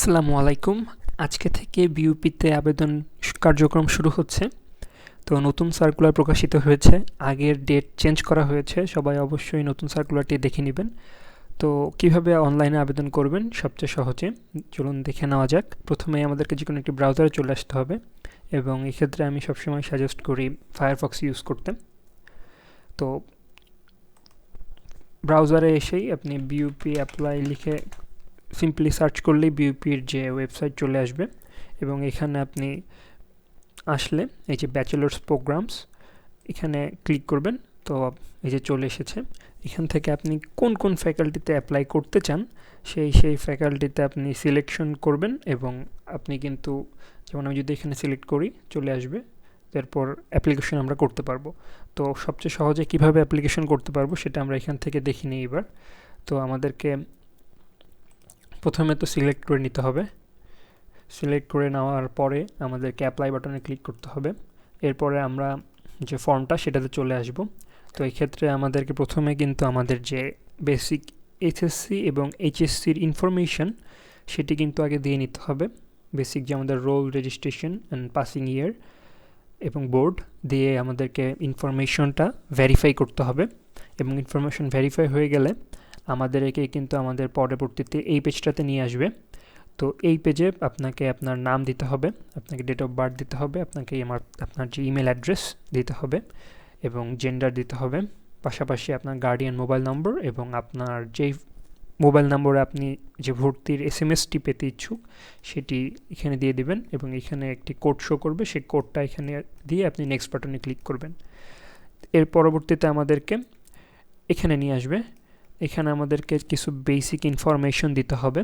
আসসালামু আলাইকুম। আজকে থেকে বিউপিতে আবেদন কার্যক্রম শুরু হচ্ছে। তো নতুন সার্কুলার প্রকাশিত হয়েছে। আগের ডেট চেঞ্জ করা হয়েছে। সবাই অবশ্যই নতুন সার্কুলারটি দেখে নেবেন। তো কীভাবে অনলাইনে আবেদন করবেন? সবচেয়ে সহজে। চলুন দেখে নেওয়া যাক। প্রথমে আমাদেরকে যে কোনো একটি ব্রাউজারে চলে আসতে হবে এবং এক্ষেত্রে আমি সবসময় সাজেস্ট করি ফায়ারফক্স ইউজ করতে। তো ব্রাউজারে এসেই আপনি বিউপি অ্যাপ্লাই লিখে সিম্পলি সার্চ করলেই বিউপির যে ওয়েবসাইট চলে আসবে এবং এখানে আপনি আসলে এই যে ব্যাচেলার্স প্রোগ্রামস এখানে ক্লিক করবেন। তো এই যে চলে এসেছে। এখান থেকে আপনি কোন কোন ফ্যাকাল্টিতে অ্যাপ্লাই করতে চান, সেই সেই ফ্যাকাল্টিতে আপনি সিলেকশন করবেন এবং আপনি কিন্তু, যেমন আমি যদি এখানে সিলেক্ট করি, চলে আসবে। তারপর অ্যাপ্লিকেশন আমরা করতে পারব। তো সবচেয়ে সহজে কীভাবে অ্যাপ্লিকেশন করতে পারব সেটা আমরা এখান থেকে দেখি নিই এবার। তো আমাদেরকে প্রথমে তো সিলেক্ট করে নিতে হবে। সিলেক্ট করে নেওয়ার পরে আমাদেরকে অ্যাপ্লাই বাটনে ক্লিক করতে হবে। এরপরে আমরা যে ফর্মটা সেটাতে চলে আসব। তো এই ক্ষেত্রে আমাদেরকে প্রথমে কিন্তু আমাদের যে বেসিক এইচএসসি এবং এইচএসসির ইনফরমেশন সেটি কিন্তু আগে দিয়ে নিতে হবে। বেসিক যে আমাদের roll registration and passing year এবং বোর্ড দিয়ে আমাদেরকে ইনফরমেশনটা ভেরিফাই করতে হবে। এবং ইনফরমেশন ভেরিফাই হয়ে গেলে আমাদের একে কিন্তু আমাদের পরবর্তীতে এই পেজটাতে নিয়ে আসবে। তো এই পেজে আপনাকে আপনার নাম দিতে হবে, আপনাকে ডেট অফ বার্থ দিতে হবে, আপনাকে আমার, আপনার যে ইমেল অ্যাড্রেস দিতে হবে এবং জেন্ডার দিতে হবে। পাশাপাশি আপনার গার্ডিয়ান মোবাইল নম্বর এবং আপনার যেই মোবাইল নম্বরে আপনি যে ভর্তির এস এম এসটি পেতে ইচ্ছুক, সেটি এখানে দিয়ে দিবেন এবং এখানে একটি কোড শো করবে। সেই কোডটা এখানে দিয়ে আপনি নেক্সট বাটনে ক্লিক করবেন। এর পরবর্তীতে আমাদেরকে এখানে নিয়ে আসবে এখানে আমাদেরকে কিছু বেসিক ইনফরমেশন দিতে হবে।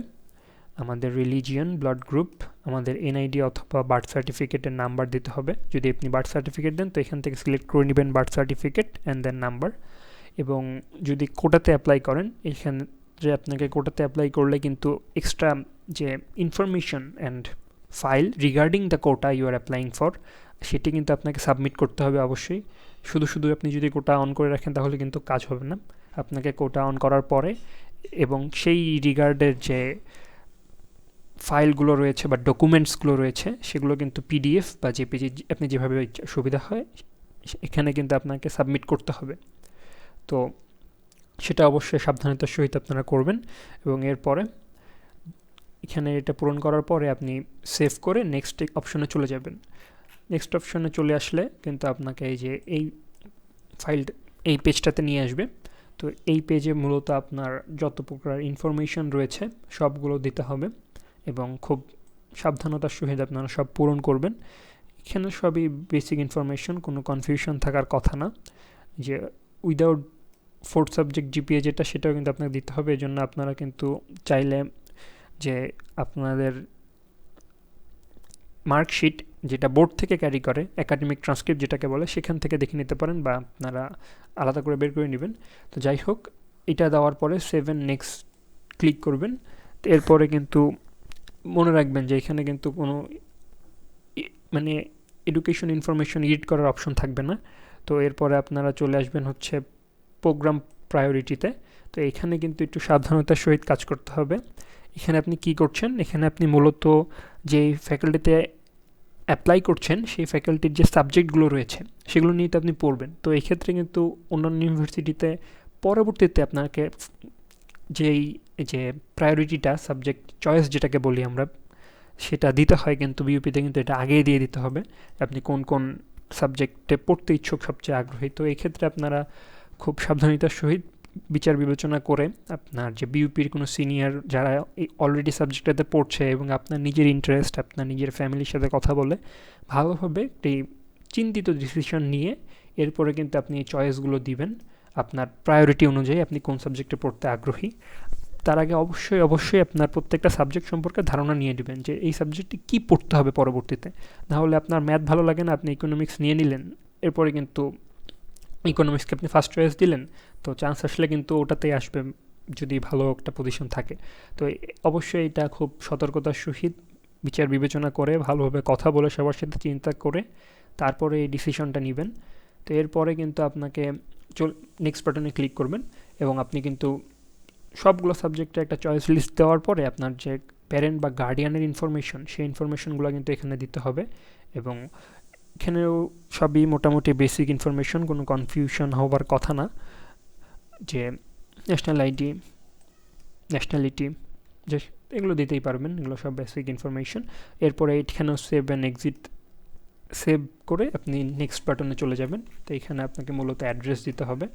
আমাদের রিলিজিয়ন ব্লাড গ্রুপ আমাদের এনআইডি অথবা বার্থ সার্টিফিকেটের নাম্বার দিতে হবে। যদি আপনি বার্থ সার্টিফিকেট দেন, তো এখান থেকে সিলেক্ট করে নেবেন birth certificate and then number এবং যদি কোটাতে অ্যাপ্লাই করেন, এখানে যে আপনাকে কোটাতে অ্যাপ্লাই করলে কিন্তু এক্সট্রা যে information and file regarding the quota you are applying for সেটি কিন্তু আপনাকে সাবমিট করতে হবে অবশ্যই। শুধু শুধু আপনি যদি কোটা অন করে রাখেন, তাহলে কিন্তু কাজ হবে না। আপনাকে কোটা অন করার পরে এবং সেই রিগার্ডের যে ফাইলগুলো রয়েছে বা ডকুমেন্টসগুলো রয়েছে, সেগুলো কিন্তু পিডিএফ বা জেপিজি আপনি যেভাবে সুবিধা হয়, এখানে কিন্তু আপনাকে সাবমিট করতে হবে। তো সেটা অবশ্যই সাবধানতার সহিত আপনারা করবেন এবং এরপরে এখানে এটা পূরণ করার পরে আপনি সেভ করে নেক্সট অপশনে চলে যাবেন। নেক্সট অপশনে চলে আসলে কিন্তু আপনাকে এই যে এই ফাইল এই পেজটাতে নিয়ে আসবে। তো এই পেজে মূলত আপনার যত প্রকার ইনফরমেশন রয়েছে, সবগুলো দিতে হবে এবং খুব সাবধানতার সহিত আপনারা সব পূরণ করবেন। এখানে সবই বেসিক ইনফরমেশন কোনো কনফিউশন থাকার কথা না। যে উইদাউট ফোর্থ সাবজেক্ট জিপিএ যেটা, সেটাও কিন্তু আপনাকে দিতে হবে। এই জন্য আপনারা কিন্তু চাইলে যে আপনাদের মার্কশিট যেটা বোর্ড থেকে ক্যারি করে, একাডেমিক ট্রান্সক্রিপ্ট যেটাকে বলে, সেখান থেকে দেখে নিতে পারেন বা আপনারা আলাদা করে বের করে নেবেন। তো যাই হোক, এটা দেওয়ার পরে সেভেন নেক্সট ক্লিক করবেন। এরপরে কিন্তু মনে রাখবেন যে এখানে কিন্তু কোনো মানে এডুকেশন ইনফরমেশন এডিট করার অপশন থাকবে না। তো এরপরে আপনারা চলে আসবেন হচ্ছে প্রোগ্রাম প্রায়োরিটিতে। তো এখানে কিন্তু একটু সাবধানতার সহিত কাজ করতে হবে। এখানে আপনি কি করছেন? এখানে আপনি মূলত যেই ফ্যাকাল্টিতে অ্যাপ্লাই করছেন সেই ফ্যাকাল্টির যে সাবজেক্টগুলো রয়েছে, সেগুলো নিয়ে তো আপনি পড়বেন। তো এই ক্ষেত্রে কিন্তু অন্যান্য ইউনিভার্সিটিতে পরবর্তীতে আপনাকে যেই, যে প্রায়োরিটিটা সাবজেক্ট চয়েস যেটাকে বলি আমরা, সেটা দিতে হয় কিন্তু বিউপিতে কিন্তু এটা আগেই দিয়ে দিতে হবে। আপনি কোন কোন সাবজেক্টে পড়তে ইচ্ছুক সবচেয়ে আগ্রহী। তো এই ক্ষেত্রে আপনারা খুব সাবধানতার সহিত বিচার বিবেচনা করে আপনার যে বিউপির কোনো সিনিয়র যারা এই অলরেডি সাবজেক্টটাতে পড়ছে এবং আপনার নিজের ইন্টারেস্ট আপনার নিজের ফ্যামিলির সাথে কথা বলে, ভালোভাবে একটি চিন্তিত ডিসিশন নিয়ে এরপরে কিন্তু আপনি এই চয়েসগুলো দিবেন। আপনার প্রায়োরিটি অনুযায়ী আপনি কোন সাবজেক্টে পড়তে আগ্রহী। তার আগে অবশ্যই অবশ্যই আপনার প্রত্যেকটা সাবজেক্ট সম্পর্কে ধারণা নিয়ে নেবেন যে এই সাবজেক্টটি কী পড়তে হবে পরবর্তীতে। নাহলে আপনার ম্যাথ ভালো লাগে না, আপনি ইকোনমিক্স নিয়ে নিলেন, এরপরে কিন্তু ইকোনমিক্সকে আপনি ফার্স্ট চয়েস দিলেন, তো চান্স আসলে কিন্তু ওটাতেই আসবে যদি ভালো একটা পজিশন থাকে। তো অবশ্যই এটা খুব সতর্কতার সহিত বিচার বিবেচনা করে, ভালোভাবে কথা বলে, সবার সাথে চিন্তা করে, তারপরে এই ডিসিশনটা নেবেন। তো এরপরে কিন্তু আপনাকে চল নেক্সট বাটনে ক্লিক করবেন এবং আপনি কিন্তু সবগুলো সাবজেক্টে একটা চয়েস লিস্ট দেওয়ার পরে আপনার যে প্যারেন্ট বা গার্ডিয়ানের ইনফরমেশন সেই ইনফরমেশনগুলো কিন্তু এখানে দিতে হবে এবং এখানেও সবই মোটামুটি বেসিক ইনফরমেশন কোনো কনফিউশন হবার কথা না। যে ন্যাশনাল আইডি ন্যাশনালিটি যে এগুলো দিতেই পারবেন, এগুলো সব বেসিক ইনফরমেশন এরপরে এখানেও সেভ অ্যান্ড এক্সিট সেভ করে আপনি নেক্সট বাটনে চলে যাবেন। তো এখানে আপনাকে মূলত অ্যাড্রেস দিতে হবে।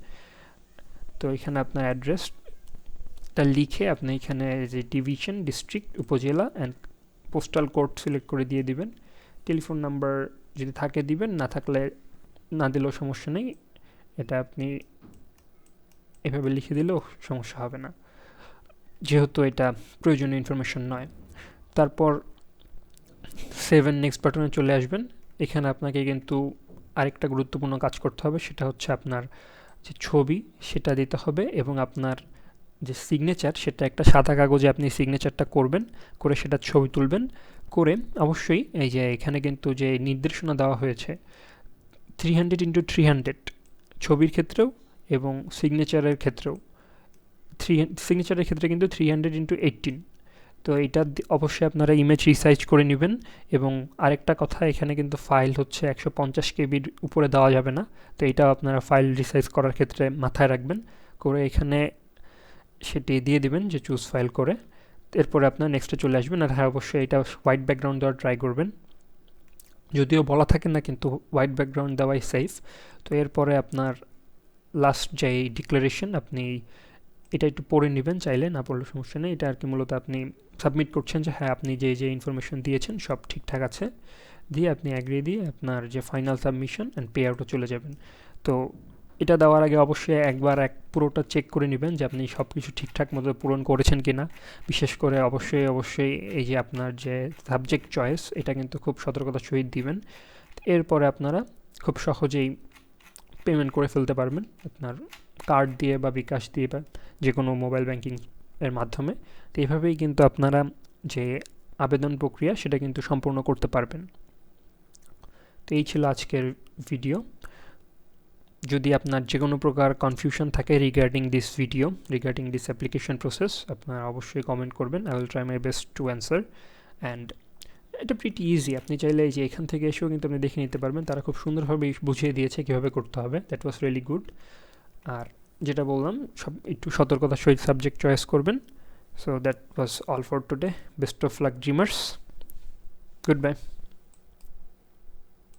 তো এখানে আপনার অ্যাড্রেসটা লিখে আপনি এখানে যে division district upazila and postal code select করে দিয়ে দিবেন। টেলিফোন নাম্বার যদি থাকে দিবেন, না থাকলে না দিলেও সমস্যা নেই। এটা আপনি এভাবে লিখে দিলেও সমস্যা হবে না। যেহেতু এটা প্রয়োজনীয় ইনফরমেশন নয়। তারপর সেভেন নেক্সট বাটনে চলে আসবেন। এখানে আপনাকে কিন্তু আরেকটা গুরুত্বপূর্ণ কাজ করতে হবে। সেটা হচ্ছে আপনার যে ছবি, সেটা দিতে হবে এবং আপনার যে সিগনেচার সেটা একটা সাদা কাগজে আপনি সিগনেচারটা করবেন, করে সেটা ছবি তুলবেন। করে অবশ্যই এই যে এখানে কিন্তু যে নির্দেশনা দেওয়া হয়েছে three hundred into three hundred ছবির ক্ষেত্রেও এবং সিগনেচারের ক্ষেত্রেও। থ্রি সিগনেচারের ক্ষেত্রে কিন্তু থ্রি হান্ড্রেড ইন্টু এইটিন তো এটা অবশ্যই আপনারা ইমেজ রিসাইজ করে নেবেন এবং আরেকটা কথা, এখানে কিন্তু ফাইল হচ্ছে একশো পঞ্চাশ কেবির উপরে দেওয়া যাবে না। তো এটা আপনারা ফাইল রিসাইজ করার ক্ষেত্রে মাথায় রাখবেন। করে এখানে সেটি দিয়ে দিবেন যে চুজ ফাইল করে। এরপরে আপনার নেক্সটে চলে আসবেন। আর হ্যাঁ অবশ্যই এটা হোয়াইট ব্যাকগ্রাউন্ড দেওয়ার ট্রাই করবেন। যদিও বলা থাকে না, কিন্তু হোয়াইট ব্যাকগ্রাউন্ড দেওয়াই সেফ তো এরপরে আপনার লাস্ট যে ডিক্লারেশন আপনি এটা একটু পড়ে নেবেন চাইলে, না পড়লে সমস্যা নেই। এটা আর কি মূলত আপনি সাবমিট করছেন যে হ্যাঁ আপনি যে যে ইনফরমেশন দিয়েছেন, সব ঠিকঠাক আছে। দিয়ে আপনি অ্যাগ্রি দিয়ে আপনার যে ফাইনাল সাবমিশন অ্যান্ড পে আউটও চলে যাবেন। তো এটা দেওয়ার আগে অবশ্যই একবার এক পুরোটা চেক করে নেবেন যে আপনি সব কিছু ঠিকঠাক মতো পূরণ করেছেন কি না বিশেষ করে অবশ্যই অবশ্যই এই যে আপনার যে সাবজেক্ট চয়েস এটা কিন্তু খুব সতর্কতার সহিত দিবেন। এরপরে আপনারা খুব সহজেই পেমেন্ট করে ফেলতে পারবেন আপনার কার্ড দিয়ে বা বিকাশ দিয়ে বা যে কোনো মোবাইল ব্যাংকিং এর মাধ্যমে। তো এইভাবেই কিন্তু আপনারা যে আবেদন প্রক্রিয়া, সেটা কিন্তু সম্পূর্ণ করতে পারবেন। তো এই ছিল আজকের ভিডিও যদি আপনার যে কোনো প্রকার কনফিউশন থাকে regarding this video regarding this application process আপনারা অবশ্যই কমেন্ট করবেন। I will try my best to answer and এটা প্রিটি ইজি আপনি চাইলে যে এখান থেকে এসেও কিন্তু আপনি দেখে নিতে পারবেন। তারা খুব সুন্দরভাবে বুঝিয়ে দিয়েছে কীভাবে করতে হবে। দ্যাট ওয়াজ রিয়েলি গুড আর যেটা বললাম, সব একটু সতর্কতার সহিত সাবজেক্ট চয়েস করবেন। So that was all for today best of luck dreamers good bye